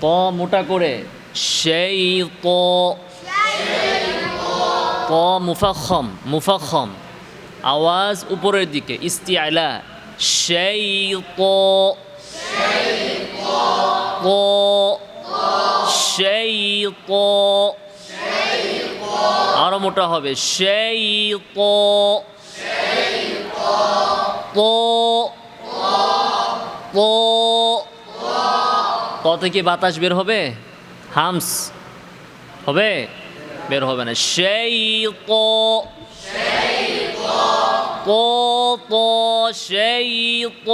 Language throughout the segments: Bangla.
ত মোটা করে। সেই ত ত মুফাখম মুফাখম। আওয়াজ উপরের দিকে, ইস্তিয়ালা। সেই ত ত সেই ত আরও মোটা হবে। সেই ত ত ত ত থেকে বাতাস বের হবে? হামস। হবে? বের হবে না। সেই ত ত ত সেই ত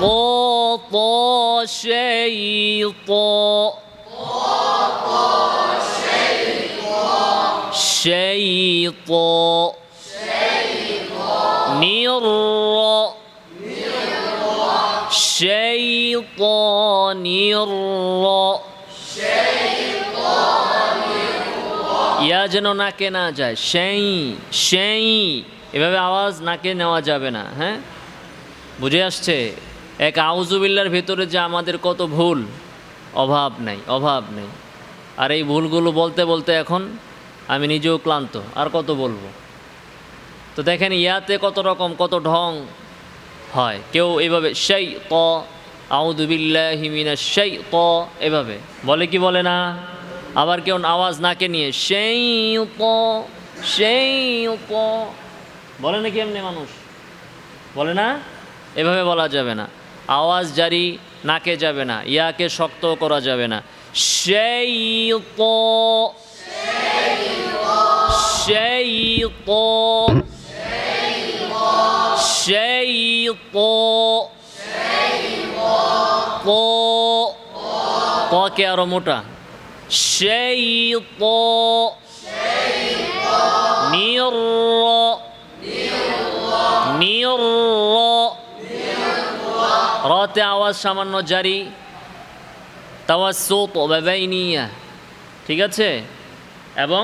ত ত সেই ত সেই ত নির الشيطان الر ইয়া যেন নাকে না যায় সেই সেই এভাবে আওয়াজ নাকে নেওয়া যাবে না হ্যাঁ বুঝে আসছে এক আউজুবিল্লার ভেতরে যে আমাদের কত ভুল অভাব নেই অভাব নেই আর এই ভুলগুলো বলতে বলতে এখন আমি নিজেও ক্লান্ত, আর কত বলব? তো দেখেন, ইয়াতে কত রকম, কত ঢং হয়। কেউ এভাবে সেই ত আউদুবিল্লাহিমিনা সেই ত এভাবে। বলে কি বলে না? আবার কেউ আওয়াজ নাকে নিয়ে সেই ত সেই ত বলে নাকি এমনি মানুষ? বলে না? এভাবে বলা যাবে না। আওয়াজ জারি নাকে যাবে না, ইয়াকে শক্ত করা যাবে না। সেই ত সেই ত الشيطان ط কে আরো মোটা الشيطان নির নির রাতে আওয়াজ সামান্য জারি তাওয়াসুত বাবাইনিয়া ঠিক আছে এবং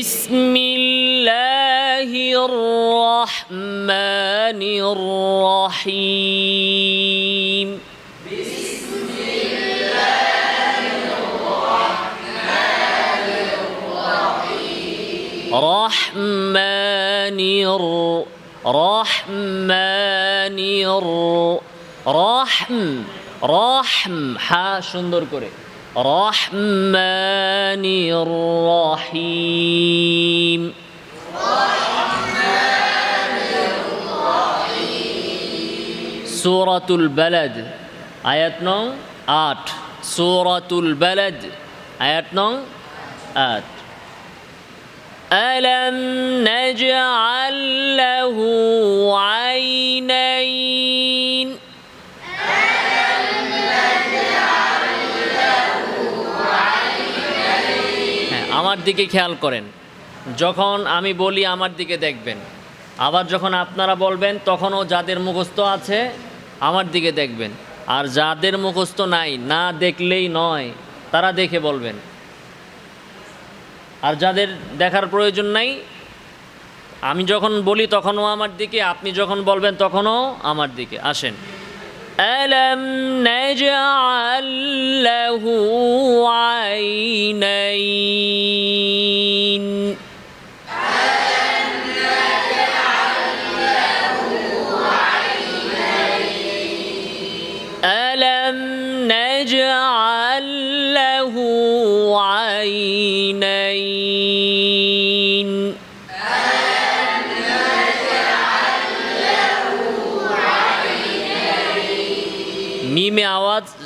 بسم الله الرحمن الرحيم رحمن الر- رحمن الر- রহম রহম হা সুন্দর করে رحمن الرحيم. رحمن الرحيم سورة البلد. آياتنا آت. سورة البلد. آياتنا آت. ألم نجعل له عينين؟ দিকে খেয়াল করেন। যখন আমি বলি, আমার দিকে দেখবেন। আবার যখন আপনারা বলবেন, তখনও যাদের মুখস্থ আছে, আমার দিকে দেখবেন। আর যাদের মুখস্থ নাই, না দেখলেই নয়, তারা দেখে বলবেন। আর যাদের দেখার প্রয়োজন নাই, আমি যখন বলি, তখনও আমার দিকে। আপনি যখন বলবেন, তখনও আমার দিকে। আসেন। ألم نجعل له عينين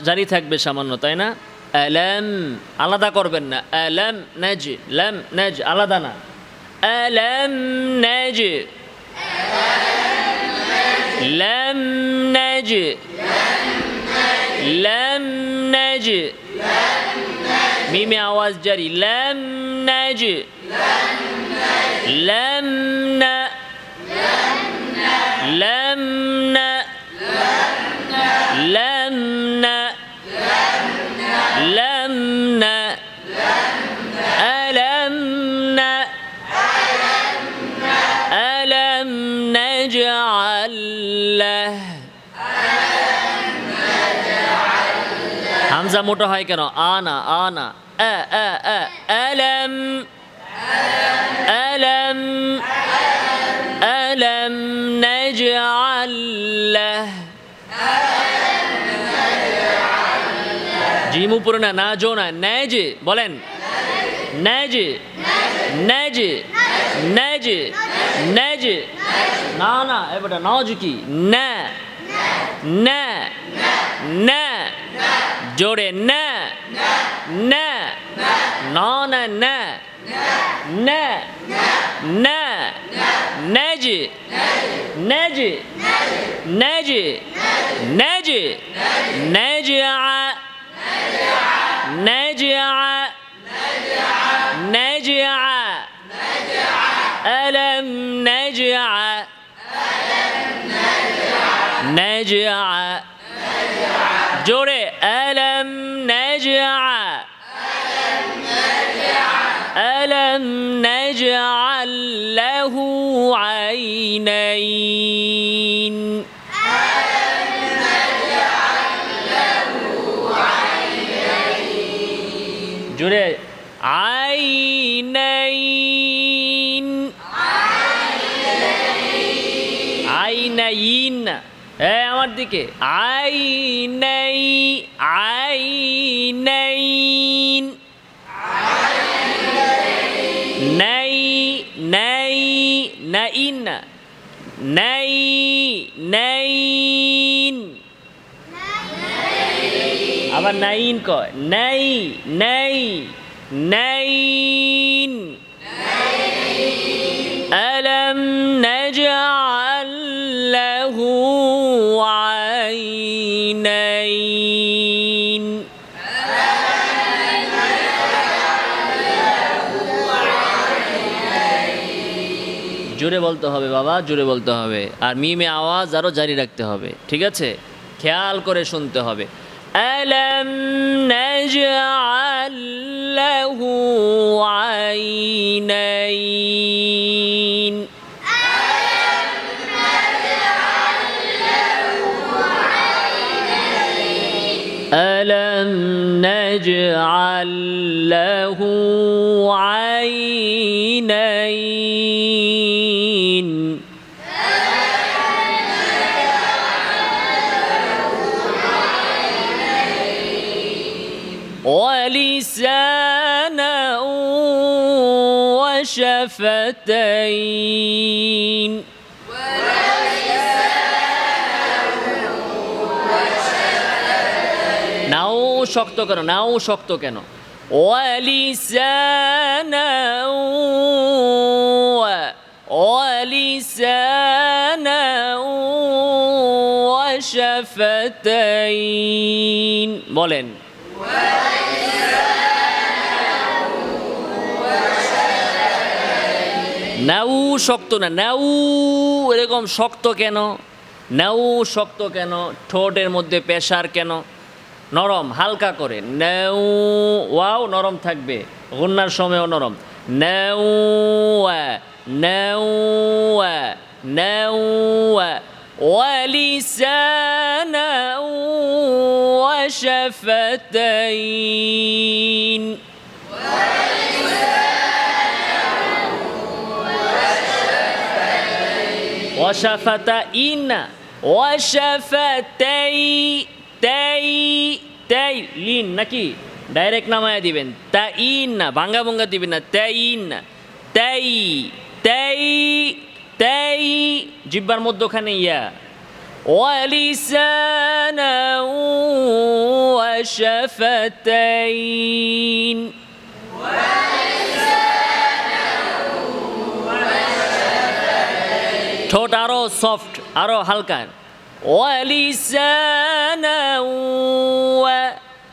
জারি থাকবে সামান্য, তাই না? আলাম, আলাদা করবেন না। আলাম, নাজ, লাম, নাজ, আলাদা না। আলাম, নাজ। লাম নাজ। লাম, নাজ। মিমে আওয়াজ জারি। লাম, নাজ। লাম, না। লাম, না। لم له হামজা মোটা হয় কেন? আনা আনা আ আ আ আলাম জিম উপরে না না, জো না ন্যাজ বলেন। ন্যাজ ন্যাজ ন্যাজ ন্যাজ ন্যাজ না না এবারটা নজ কি না না না জোরে না না না না না না না ন্যাজ ন্যাজ ন্যাজ ন্যাজ ন্যাজ نجع نجع ألم نجع نجع. جوري ألم نجع. ألم نجعل له عينين. আমার দিকে। আইনাই আইনাইন নাই নাই নাইন নাই নাইন আবার নাইন কয়, নাই নাই নাইন জোরে বলতে হবে বাবা জোরে বলতে হবে আর মিমে আওয়াজ আরও জারি রাখতে হবে ঠিক আছে খেয়াল করে শুনতে হবে ألم نجعل له عينين ألم نجعل له عينين وشفتين নাও শক্ত কেন নাও শক্ত কেন ওয়ালিসানা ওয়ালিসানা ওয়াশাফাতাইন বলেন নাউ শক্ত না নাউ এরকম শক্ত কেন নাউ শক্ত কেন ঠোঁটের মধ্যে পেশার কেন নরম হালকা করে নেউ ওয়াও নরম থাকবে গুন্নার সময়ও নরম নেউ নেউ নেউ ولسانا وشفتين وشفتين وشفتي তাই তাই লিন নাকি ডাইরেক্ট নামায় দিবেন তা ইন না ভাঙ্গা ভঙ্গা দিবেন না তা ইন না তাই তাই তাই জিব্বার মধ্যখানে ইয়া ولسانا وشفتين ঠোঁট আরো সফট আরো হালকা ولسانا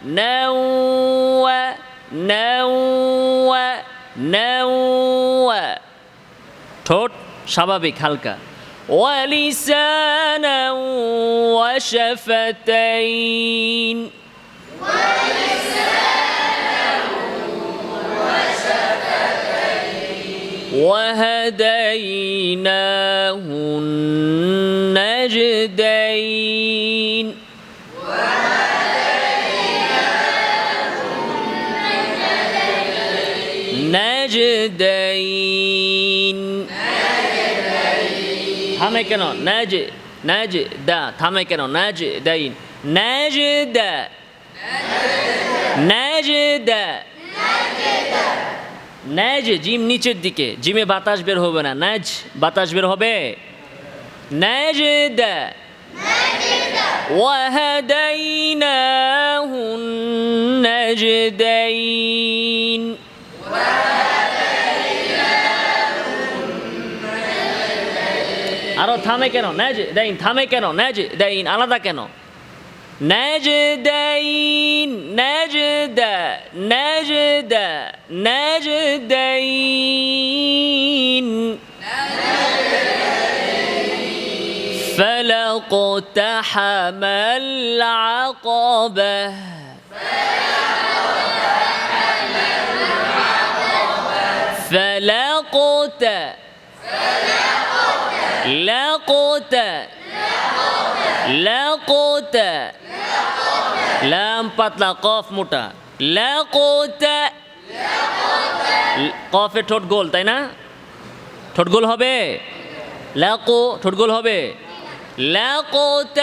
ونوى نوى نوى ঠোঁট স্বাভাবিক হালকা ولسانا وشفتين وهديناه النجدين نجدين থামে কেন নাজ নাজ দা থামে কেন নাজ দাইন নাজ দা নাজ দা নাজ জিম নিচের দিকে জিমে বাতাস বের হবে না নাজ বাতাস বের হবে নাজ দা وهديناه النجدين আরো থামে কেন নাজ দাইন থামে কেন নাজ দাইন আলাদা কেন نجدين نجد نجد نجدين فلا اقتحم العقبة فلا قت لقت لقت لقت লাম পাতলা কফ মোটা কফে ঠোঁট গোল তাই না ঠোঁট গোল হবে লাকো ঠোঁট গোল হবে লাকোত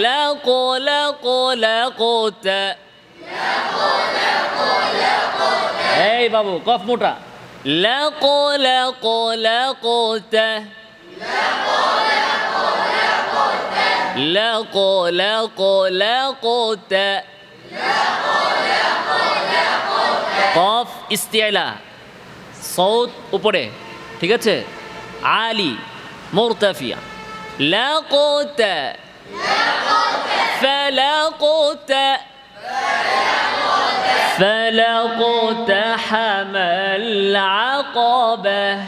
লাকো লাকো লাকোত এই বাবু কফ মোটা লাকো লাকো লাকোত লাকো লাকো লাকোত কফ ইস্তিয়ালা সৌত উপরে ঠিক আছে আলি মুরতাফিয়া লাকোত فلقت فلقت حمل العقبة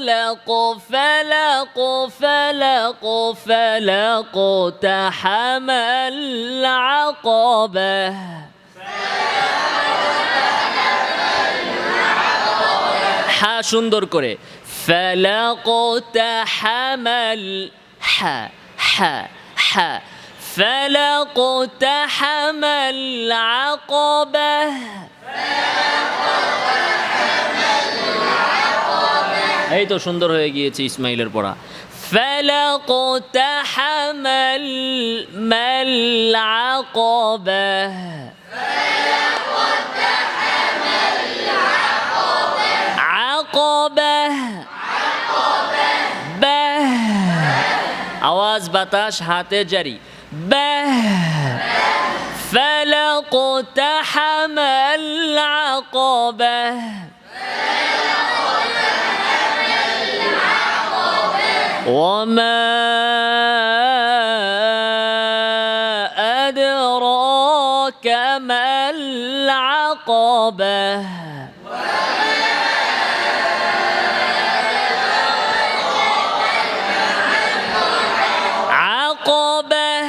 لق لق فلق فلق فلقت حمل العقبة হা সুন্দর করে فلقت حمل ح ح ح فلقت এই তো সুন্দর হয়ে গিয়েছে ইসমাইলের পড়া فلقت حمل العقبة عقبة به আওয়াজ বাতাস হাতে জারি به فلقت حمل العقبة وما أدراك ما العقبة؟ عقبة.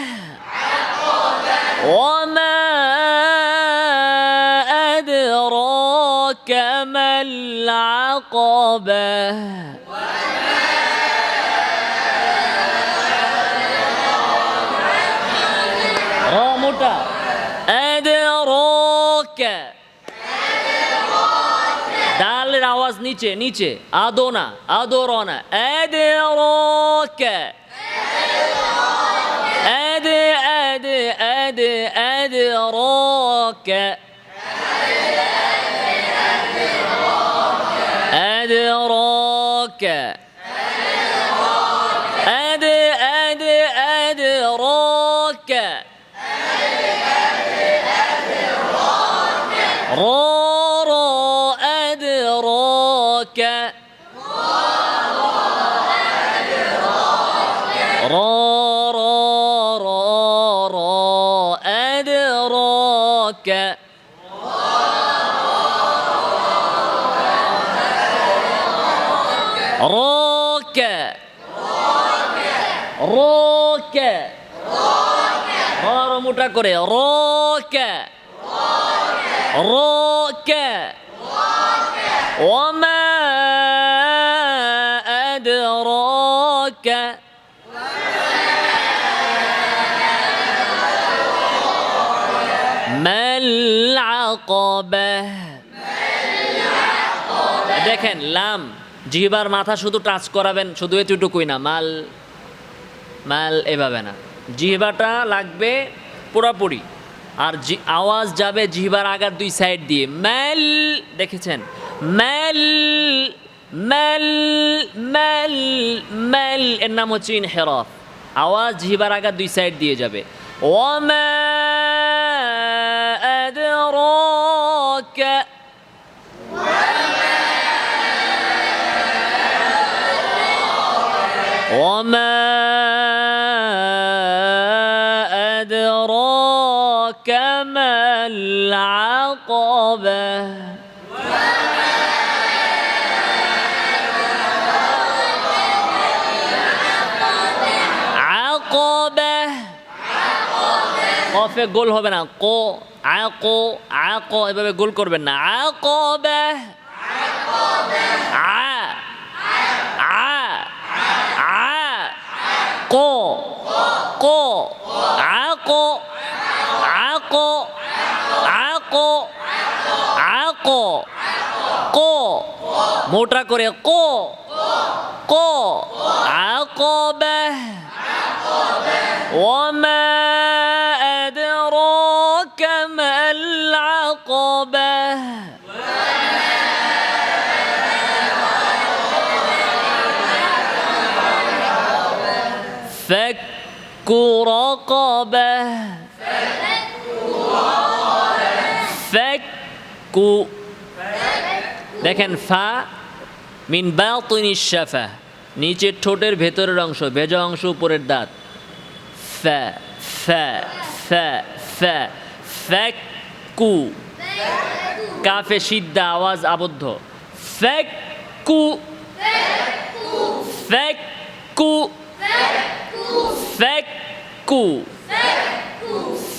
وما أدراك ما العقبة؟ আওয়াজ নিচে নিচে। আদোনা আদোরনা এদে রকে এদে এদে এদে এদে রকে এদে أدراك رو رو رو رو أدراك روك روك রো মোটা করে রোক روك وما দেখেন, লাম, জিহবার মাথা শুধু টাচ করাবেন, শুধু এতটুকুই না, মাল মাল এভাবে না। জিহবাটা লাগবে পুরাপুরি। আর জি, আওয়াজ যাবে জিহবার আগার দুই সাইড দিয়ে। ম্যাল দেখেছেন? ম্যাল ম্যাল ম্যাল ম্যাল এর নাম হচ্ছে ইনহেরফ। আওয়াজ জিহবার আগার দুই সাইড দিয়ে যাবে। ও ওমা أدراك وما أدراك ما العقبة عقبة عقبة قف بنا قو আয়ক আয়ক, এভাবে গোল করবেন না। আয়ক আ। আ। আ। ক। ক। আক আক আক আক ক। মোটা করে ক। ক। আক رقبة فك দেখেন ফা মিন বাতিনি শাফা নিচের ঠোঁটের ভেতরের অংশ ভেজা অংশ উপরের দাঁত ফা ফা ফা ফা ফ্যাকু কাফে সিদ্ধা আওয়াজ আবদ্ধ ফ্যাকু ফ্যাকু ফ্যাকু ফ্যাকু ஃபெக்கு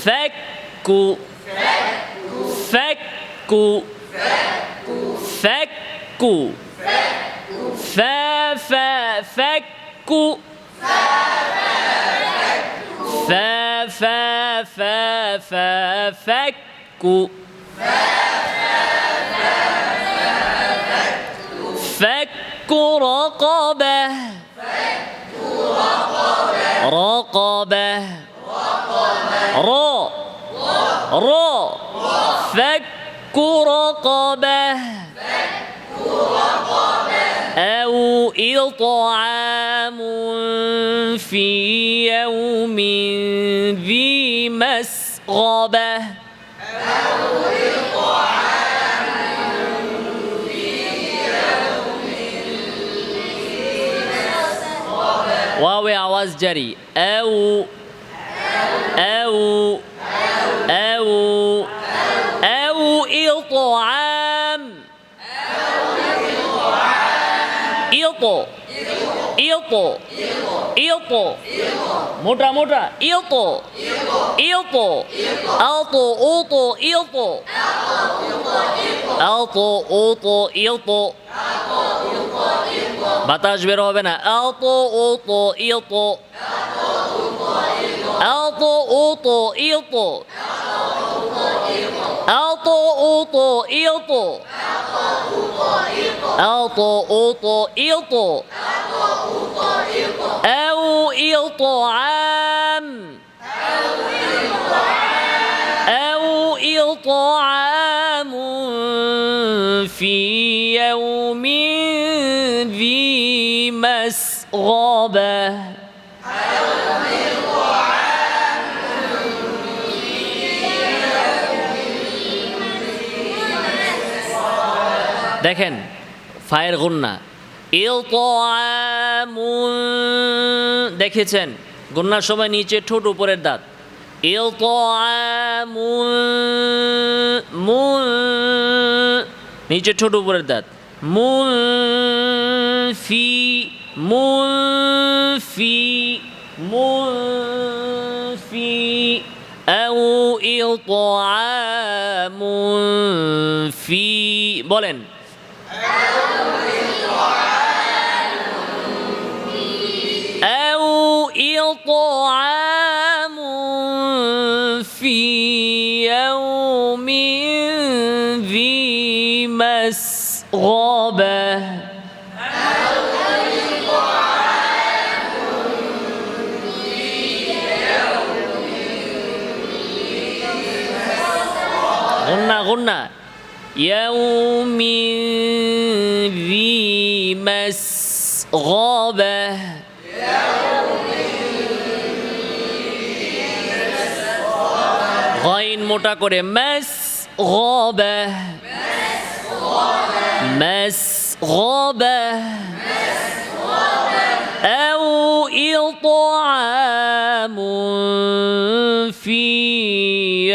ஃபெக்கு ஃபெக்கு ஃபெக்கு ஃபெக்கு ஃபெக்கு فك رقبه رقبة. رو رو فك رقبة. أو إطعام في يوم ذي مسغبة. আওয়াজ জারি। এউ এউ এউ এউ ইতাম ইত ইত ইত মোটা মোটা ইত ইত আত উত ইত আত উত ইত আত বাতাস বের হবে না এত ও তো ইয়ত এত ও তো ইয়ত أعطى أوطى إيطى أعطى أوطى إيطى أو إطعام أو إطعام في يوم مسغبة দেখেন ফায়ের গুন্না ইলতামুন দেখেছেন গুন্নার সময় নিচে ঠোঁট উপরের দাঁত ইলতামুন মুন নিচে ঠোঁট উপরের দাঁত মুন ফি মুন ফি মুন ফি أو إطعام في বলেন أو إطعام في يوم ذي مسغبة غنى غنى يوم ذي مسغبة غين মোটা করে মাস غابة মাস غابة أو إطعام في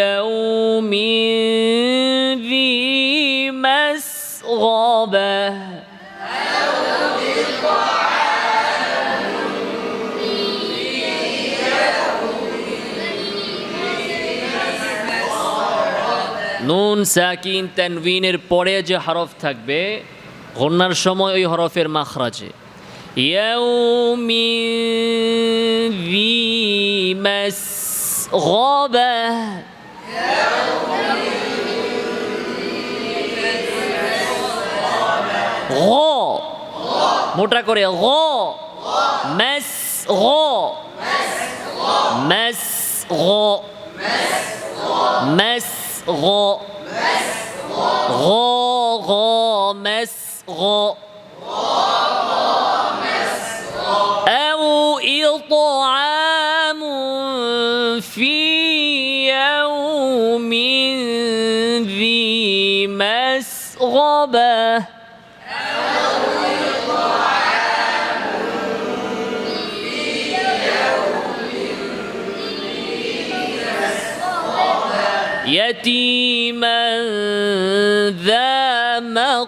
يوم নুন সাকিন তানভিনের পরে যে হরফ থাকবে গন্যার সময় ওই হরফের মাখরাজে। মোটা করে গ। মেস মেস মেস غ غ مس غ أو إطعام في يوم ذي مسغبة. يتيما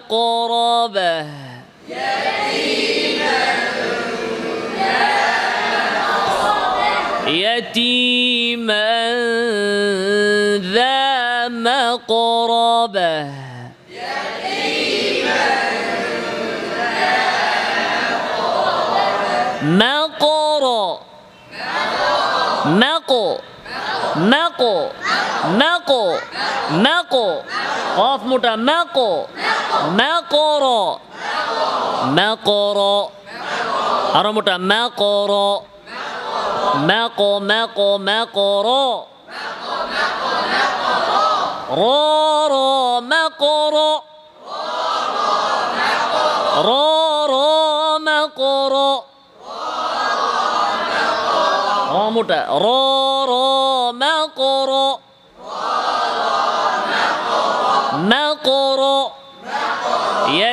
ذا مقربه يتيما ذا مقربة مقر مقو مقو مقو مقو قاف موتا مقو مقر ম্যাকর ম্যাকর আর মোটা ম্যাকর ম্যাক ম্যাক ম্যাকর র র ম্যাকর র র ম্যাকর র মোটা, র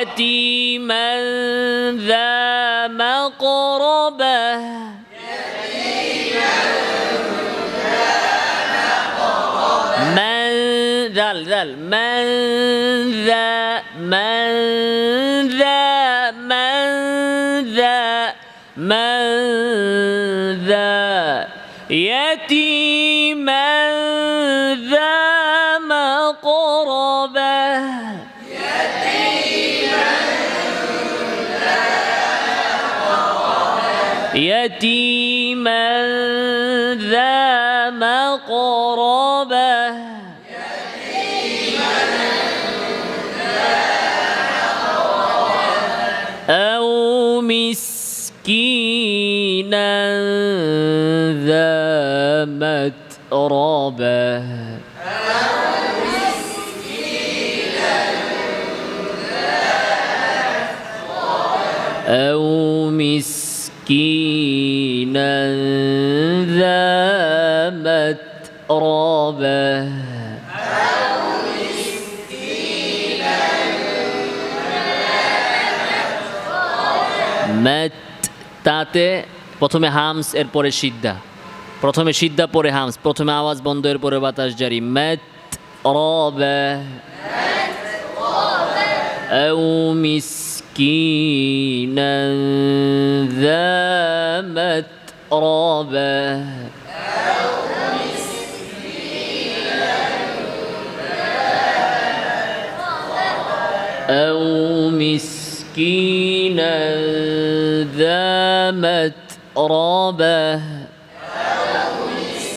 يتيما ذا مقربه. من من ذا يتيما ذا مقربة أو مسكينا ذا متربة أو مسكينا ذا ম্যাট তাতে প্রথমে হামস, এরপরে সিদ্ধা প্রথমে সিদ্ধা পরে হামস। প্রথমে আওয়াজ বন্ধ, এরপরে বাতাস জারি। ম্যাট রবে। أو مسكينا ذا متربة أو مسكينا ذا متربة